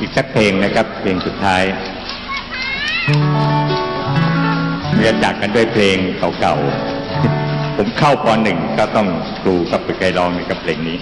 อีกสักเพลงนะครับ เพลงสุดท้ายเมื่อจากกันด้วยเพลงเก่าๆ ผมเข้าปหนึ่งก็ต้องครูกับไปไกลร้องในกับเพลงนี้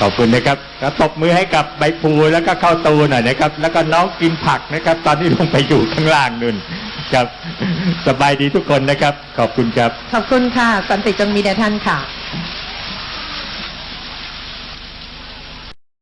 ขอบคุณนะครับแล้วตบมือให้กับใบพลูแล้วก็เข้าตูหน่อยนะครับ แล้วก็น้องกินผักนะครับ ตอนที่ลงไปอยู่ข้างล่างนุ่นครับ สบายดีทุกคนนะครับ ขอบคุณครับ ขอบคุณค่ะ สันติจงมีแด่ท่านค่ะ